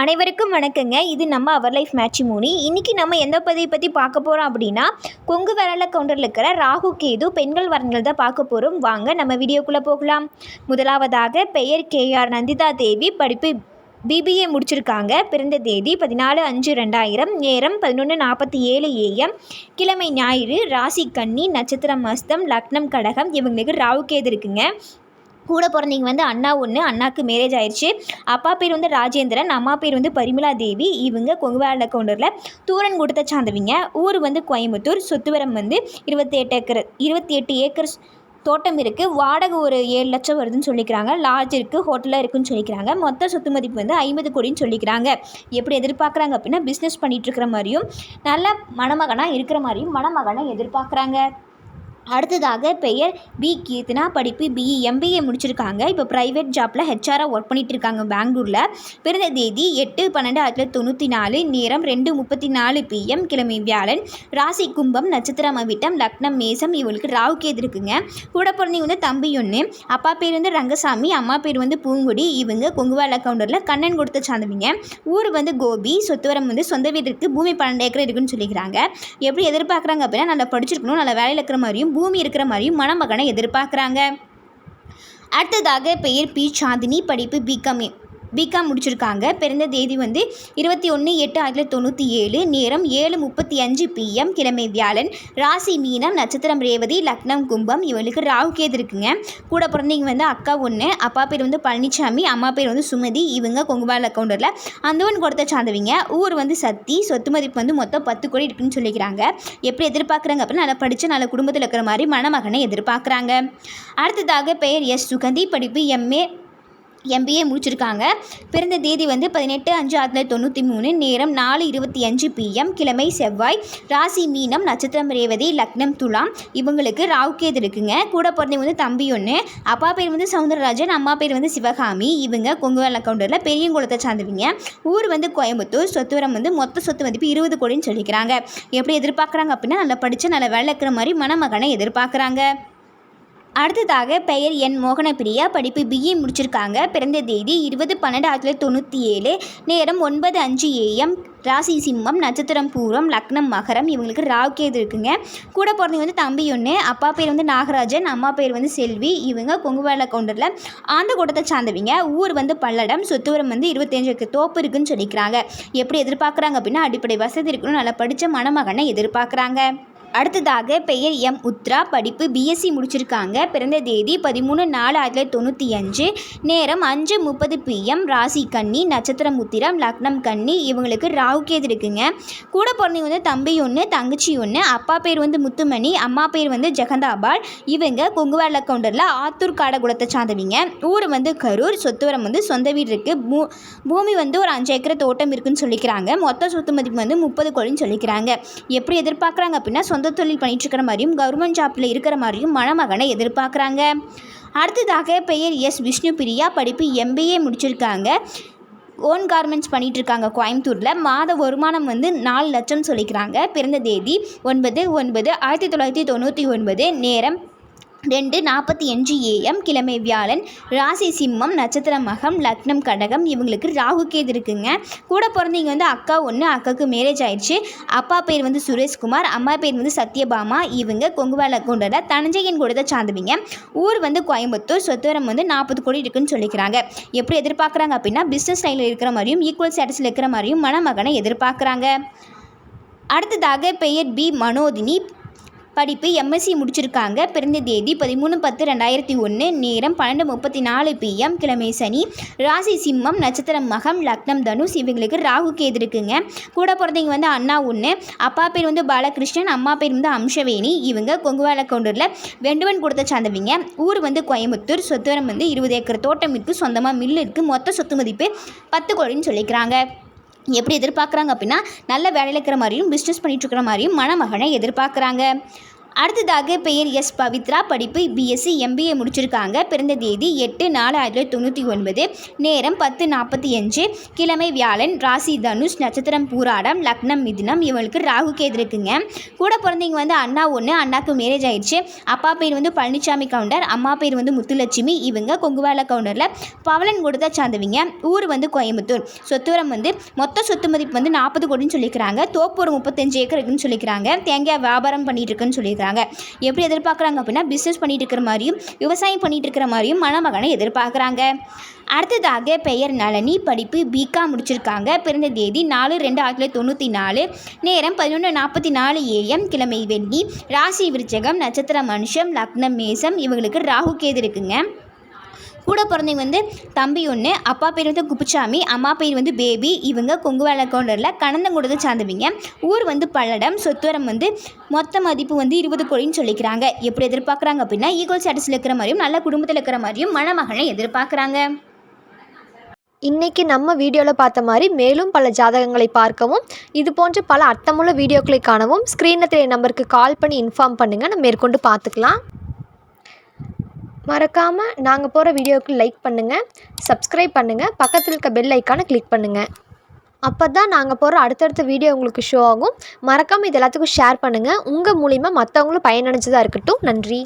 அனைவருக்கும் வணக்கங்க. இது நம்ம அவர் லைஃப் மேட்ரிமோனி இன்றைக்கி நம்ம எந்த பதிவை பற்றி பார்க்க போகிறோம் அப்படின்னா கொங்கு வேரல கவுண்டரில் இருக்கிற ராகு கேது பெண்கள் வரன்கள் தான் பார்க்க போகிறோம் வாங்க நம்ம வீடியோக்குள்ளே போகலாம். முதலாவதாக பெயர் கேஆர் நந்திதா தேவி. படிப்பு பிபிஏ முடிச்சிருக்காங்க. பிறந்த தேதி பதினாலு அஞ்சு ரெண்டாயிரம். நேரம் பதினொன்று நாற்பத்தி ஏழு ஏஎம் கிழமை ஞாயிறு ராசி கன்னி நட்சத்திரம் மஸ்தம் லக்னம் கடகம். இவங்களுக்கு ராகு கேது இருக்குங்க. கூட பிறந்தவங்க வந்து அண்ணா ஒன்று அண்ணாக்கு மேரேஜ் ஆயிடுச்சு அப்பா பேர் வந்து ராஜேந்திரன் அம்மா பேர் வந்து பரிமலா தேவி. இவங்க கொங்குவேல கவுண்டரில் தூரன் கொடுத்த சார்ந்தவங்க. ஊர் வந்து கோயம்புத்தூர். சொத்துவரம் வந்து இருபத்தி எட்டு ஏக்கர் இருபத்தி எட்டு ஏக்கர் தோட்டம் இருக்குது வாடகை ஒரு ஏழு லட்சம் வருதுன்னு சொல்லிக்கிறாங்க. லாட்ஜ் இருக்குது ஹோட்டலாக இருக்குன்னு சொல்லிக்கிறாங்க. மொத்த சொத்து மதிப்பு வந்து ஐம்பது கோடின்னு சொல்லிக்கிறாங்க. எப்படி எதிர்பார்க்குறாங்க அப்படின்னா பிஸ்னஸ் பண்ணிகிட்டு இருக்கிற மாதிரியும் நல்ல மணமகனாக இருக்கிற மாதிரியும் மணமகனை எதிர்பார்க்குறாங்க. அடுத்ததாக பெயர் பி. கீர்த்தனா. படிப்பு பிஇ எம்பிஏ முடிச்சிருக்காங்க. இப்போ ப்ரைவேட் ஜாப்பில் ஹெச்ஆராக ஒர்க் பண்ணிகிட்டு இருக்காங்க பெங்களூரில். பிறந்த தேதி எட்டு பன்னெண்டு ஆயிரத்தி தொள்ளாயிரத்தி தொண்ணூற்றி நாலு. நேரம் ரெண்டு முப்பத்தி நாலு பிஎம் கிழமை வியாழன். ராசி கும்பம் நட்சத்திரம் அவிட்டம் லக்னம் மேசம் இவங்களுக்கு ராகு கேது இருக்குங்க. கூட பிறந்தவங்க வந்து தம்பி ஒன்று அப்பா பேர் வந்து ரங்கசாமி. அம்மா பேர் வந்து பூங்குடி. இவங்க கொங்குவால கவுண்டரில் கண்ணன் கொடுத்த சார்ந்தவங்க ஊர் வந்து கோபி. சொத்துவரம் வந்து சொந்த வீடு இருக்குது பூமி பன்னெண்டு ஏக்கர் இருக்குன்னு சொல்லிக்கிறாங்க. எப்படி எதிர்பார்க்குறாங்க அப்படின்னா நல்லா படிச்சிருக்கணும். நல்லா வேலையில் இருக்கிற மாதிரியும் பூமி இருக்கிற மாதிரியும் மணமகனை எதிர்பார்க்குறாங்க. அடுத்ததாக பெயர் பி. சாந்தினி படிப்பு பிகாம் பிகாம் முடிச்சிருக்காங்க. பிறந்த தேதி வந்து இருபத்தி ஒன்று எட்டு ஆயிரத்தி தொள்ளாயிரத்தி தொண்ணூற்றி ஏழு நேரம் ஏழு முப்பத்தி அஞ்சு பிஎம் கிழமை வியாழன். ராசி மீனம் நட்சத்திரம் ரேவதி லக்னம் கும்பம் இவளுக்கு ராகு கேது இருக்குங்க. கூட பிறந்தவங்க வந்து அக்கா ஒன்று அப்பா பேர் வந்து பழனிசாமி அம்மா பேர் வந்து சுமதி இவங்க கொங்குபால் அக்கௌண்டரில் அந்தவன் கொடுத்த சார்ந்தவங்க ஊர் வந்து சத்தி சொத்து மதிப்பு வந்து மொத்தம் பத்து கோடி இருக்குன்னு சொல்லிக்கிறாங்க. எப்படி எதிர்பார்க்குறாங்க அப்படின்னா நல்லா படித்து நல்ல குடும்பத்தில் இருக்கிற மாதிரி மணமகனை எதிர்பார்க்குறாங்க. அடுத்ததாக பெயர் எஸ். சுகந்தி. படிப்பு எம்ஏ எம்பிஏ முடிச்சிருக்காங்க. பிறந்த தேதி வந்து பதினெட்டு அஞ்சு ஆயிரத்தி தொள்ளாயிரத்தி தொண்ணூற்றி மூணு நேரம் நாலு இருபத்தி அஞ்சு பிஎம் கிழமை செவ்வாய் ராசி மீனம் நட்சத்திரம் ரேவதி லக்னம் துலாம். இவங்களுக்கு ராவுகேது இருக்குங்க. கூட பிறந்தவங்க வந்து தம்பி ஒன்று அப்பா பேர் வந்து சவுந்தரராஜன் அம்மா பேர் வந்து சிவகாமி. இவங்க கொங்குவல் கவுண்டரில் பெரியங்குளத்தை சார்ந்தவங்க. ஊர் வந்து கோயம்புத்தூர் சொத்துவரம் வந்து மொத்த சொத்து மதிப்பு இருபது கோடின்னு சொல்லிக்கிறாங்க. எப்படி எதிர்பார்க்குறாங்க அப்படின்னா நல்லா படித்து நல்லா வேலை இருக்கிற மாதிரி மணமகனை எதிர்பார்க்குறாங்க. அடுத்ததாக பெயர் என் மோகனப்பிரியா. படிப்பு பிஏ முடிச்சிருக்காங்க. பிறந்த தேதி இருபது பன்னெண்டு ஆயிரத்தி தொள்ளாயிரத்தி தொண்ணூற்றி ஏழு. நேரம் ஒன்பது அஞ்சு ஏஎம் ராசி சிம்மம் நட்சத்திரம் பூரம் லக்னம் மகரம். இவங்களுக்கு ராவுகேது இருக்குங்க. கூட பிறந்தவங்க வந்து தம்பி ஒன்று அப்பா பேர் வந்து நாகராஜன் அம்மா பேர் வந்து செல்வி. இவங்க கொங்குவேலை கவுண்டரில் ஆந்த கூட்டத்தை சார்ந்தவங்க. ஊர் வந்து பல்லடம் சொத்துவரம் வந்து இருபத்தஞ்சு தோப்பு இருக்குன்னு சொல்லிக்கிறாங்க. எப்படி எதிர்பார்க்குறாங்க அப்படின்னா அடிப்படை வசதி இருக்கணும். நல்லா படித்த மணமகனை எதிர்பார்க்குறாங்க. அடுத்ததாக பெயர் எம். உத்ரா. படிப்பு பிஎஸ்சி முடிச்சிருக்காங்க. பிறந்த தேதி பதிமூணு நாலு ஆயிரத்தி தொள்ளாயிரத்தி தொண்ணூற்றி அஞ்சு. நேரம் அஞ்சு முப்பது பிஎம் ராசி கன்னி நட்சத்திரம் உத்திரம் லக்னம் கன்னி. இவங்களுக்கு ராவுகேது இருக்குங்க. கூட பிறந்தவங்க வந்து தம்பி ஒன்று தங்கச்சி ஒன்று அப்பா பேர் வந்து முத்துமணி அம்மா பேர் வந்து ஜெகந்தாபால். இவங்க கொங்குவாரில் கவுண்டரில் ஆத்தூர் காடகுளத்தை சார்ந்தவங்க. ஊர் வந்து கரூர் சொத்துவரம் வந்து சொந்த வீடு இருக்குது பூ பூமி வந்து ஒரு அஞ்சு ஏக்கர் தோட்டம் இருக்குன்னு சொல்லிக்கிறாங்க. மொத்த சொத்து மதிப்பு வந்து முப்பது கோடின்னு சொல்லிக்கிறாங்க. எப்படி எதிர்பார்க்குறாங்க அப்படின்னா சொந்த தொழில் பண்ணிட்டு இருக்கிற மாதிரியும் கவர்மெண்ட் ஜாப்பில் இருக்கிற மாதிரியும் மணமகனை எதிர்பார்க்குறாங்க. அடுத்ததாக பெயர் எஸ். விஷ்ணு பிரியா படிப்பு எம்பிஏ முடிச்சிருக்காங்க. ஓன் கார்மெண்ட்ஸ் பண்ணிகிட்டு இருக்காங்க கோயம்புத்தூரில். மாத வருமானம் வந்து நாலு லட்சம் சொல்லிக்கிறாங்க. பிறந்த தேதி ஒன்பது ஒன்பது ஆயிரத்தி தொள்ளாயிரத்தி தொண்ணூற்றி ஒன்பது. நேரம் ரெண்டு நாற்பத்தி அஞ்சு ஏஎம் கிழமை வியாழன் ராசி சிம்மம் நட்சத்திரம் மகம் லக்னம் கடகம் இவங்களுக்கு ராகு கேது இருக்குங்க. கூட பிறந்தவங்க வந்து அக்கா ஒன்று அக்காவுக்கு மேரேஜ் ஆயிடுச்சு. அப்பா பேர் வந்து சுரேஷ்குமார் அம்மா பேர் வந்து சத்யபாமா. இவங்க கொங்குவால கொண்டட தனஞ்சயன் கூட சார்ந்தவங்க ஊர் வந்து கோயம்புத்தூர் சொத்துவரம் வந்து நாற்பது கோடி இருக்குன்னு சொல்லிக்கிறாங்க. எப்படி எதிர்பார்க்குறாங்க அப்படின்னா பிஸ்னஸ் லைனில் இருக்கிற மாதிரியும் ஈக்குவல் ஸ்டேட்டஸில் இருக்கிற மாதிரியும் மணமகனை எதிர்பார்க்குறாங்க. அடுத்ததாக பெயர் பி. மனோதினி. படிப்பு எம்எஸ்சி முடிச்சிருக்காங்க. பிறந்த தேதி பதிமூணு பத்து ரெண்டாயிரத்தி ஒன்று நேரம் பன்னெண்டு முப்பத்தி நாலு பிஎம் கிழமை சனி. ராசி சிம்மம் நட்சத்திரம் மகம் லக்னம் தனுஷ். இவங்களுக்கு ராகு கேது இருக்குங்க. கூட பிறந்தவங்க வந்து அண்ணா ஒன்று அப்பா பேர் வந்து பாலகிருஷ்ணன். அம்மா பேர் வந்து அம்சவேணி. இவங்க கொங்குவாலக்கொண்டூரில் வெண்டுவன் கொடுத்த சார்ந்தவங்க. ஊர் வந்து கோயம்புத்தூர். சொத்துவரம் வந்து இருபது ஏக்கர் தோட்டம் இருக்குது சொந்தமாக மில்லு இருக்குது மொத்த சொத்து மதிப்பு பத்து கோடின்னு சொல்லிக்கிறாங்க. எப்படி எதிர்பார்க்குறாங்க அப்படின்னா நல்ல வேலையில் இருக்கிற மாதிரியும் பிஸ்னஸ் பண்ணிட்டு இருக்கிற மாதிரியும் மணமகனை எதிர்பார்க்குறாங்க. அடுத்ததாக பெயர் எஸ். பவித்ரா. படிப்பு பிஎஸ்சி எம்பிஏ முடிச்சிருக்காங்க. பிறந்த தேதி எட்டு நாலு ஆயிரத்தி தொள்ளாயிரத்தி தொண்ணூற்றி ஒன்பது. நேரம் பத்து நாற்பத்தி அஞ்சு. கிழமை வியாழன் ராசி தனுஷ் நட்சத்திரம் பூராடம் லக்னம் மிதினம். இவங்களுக்கு ராகு கேது இருக்குங்க. கூட பிறந்தவங்க வந்து அண்ணா ஒன்று அண்ணாக்கு மேரேஜ் ஆயிடுச்சு. அப்பா பேர் வந்து பழனிசாமி கவுண்டர் அம்மா பேர் வந்து முத்துலட்சுமி. இவங்க கொங்குவால கவுண்டரில் பவலன் கொடுத்தா சார்ந்தவங்க ஊர் வந்து கோயம்புத்தூர். சொத்துவரம் வந்து மொத்த சொத்து மதிப்பு வந்து நாற்பது கோடின்னு சொல்லிக்கிறாங்க. தோப்பு ஒரு முப்பத்தஞ்சு ஏக்கர் இருக்குன்னு சொல்லிக்கிறாங்க. தேங்காய் வியாபாரம் பண்ணிட்டு இருக்குன்னு சொல்லியிருக்காங்க எப்படி எதிர்பார்க்குறாங்க அப்படின்னா பிஸ்னஸ் பண்ணிட்டு இருக்கிற மாதிரியும் விவசாயம் பண்ணிட்டு இருக்கிற மாதிரியும் மணமகனை எதிர்பார்க்குறாங்க. அடுத்ததாக பெயர் நளினி படிப்பு பிகாம் முடிச்சிருக்காங்க. பிறந்த தேதி நாலு ரெண்டு ஆயிரத்தி தொள்ளாயிரத்தி தொண்ணூற்றி நாலு. நேரம் பதினொன்று நாற்பத்தி நாலு ஏஎம் கிழமை வெள்ளி. ராசி விருச்சகம் நட்சத்திர மனுஷம் லக்னம் மேசம் இவங்களுக்கு ராகு கேது இருக்குங்க. கூட பிறந்தவங்க வந்து தம்பி ஒன்று அப்பா பேர் வந்து குப்புசாமி அம்மா பேர் வந்து பேபி. இவங்க கொங்குவேலை கவுண்டரில் கணந்தங்குடத்தை சார்ந்தவங்க. ஊர் வந்து பல்லடம் சொத்துவரம் வந்து மொத்த மதிப்பு வந்து இருபது கோடின்னு சொல்லிக்கிறாங்க. எப்படி எதிர்பார்க்குறாங்க அப்படின்னா ஈக்குவல் ஸ்டேட்டஸில் இருக்கிற மாதிரியும் நல்ல குடும்பத்தில் இருக்கிற மாதிரியும் மணமகனை எதிர்பார்க்குறாங்க. இன்னைக்கு நம்ம வீடியோவில் பார்த்த மாதிரி மேலும் பல ஜாதகங்களை பார்க்கவும் இது போன்ற பல அர்த்தமுள்ள வீடியோக்களை காணவும் ஸ்க்ரீனில் தெரிய நம்பருக்கு கால் பண்ணி இன்ஃபார்ம் பண்ணுங்கள் நம்ம மேற்கொண்டு பார்த்துக்கலாம். மறக்காமல் நாங்கள் போகிற வீடியோவுக்கு லைக் பண்ணுங்கள் சப்ஸ்கிரைப் பண்ணுங்கள் பக்கத்தில் இருக்க பெல் ஐக்கானை கிளிக் பண்ணுங்கள் அப்போ தான் நாங்கள் போகிற அடுத்தடுத்த வீடியோ உங்களுக்கு ஷோ ஆகும். மறக்காமல் இது எல்லாத்துக்கும் ஷேர் பண்ணுங்கள் உங்கள் மூலிமா மற்றவங்களும் பயனடைஞ்சதாக இருக்கட்டும். நன்றி.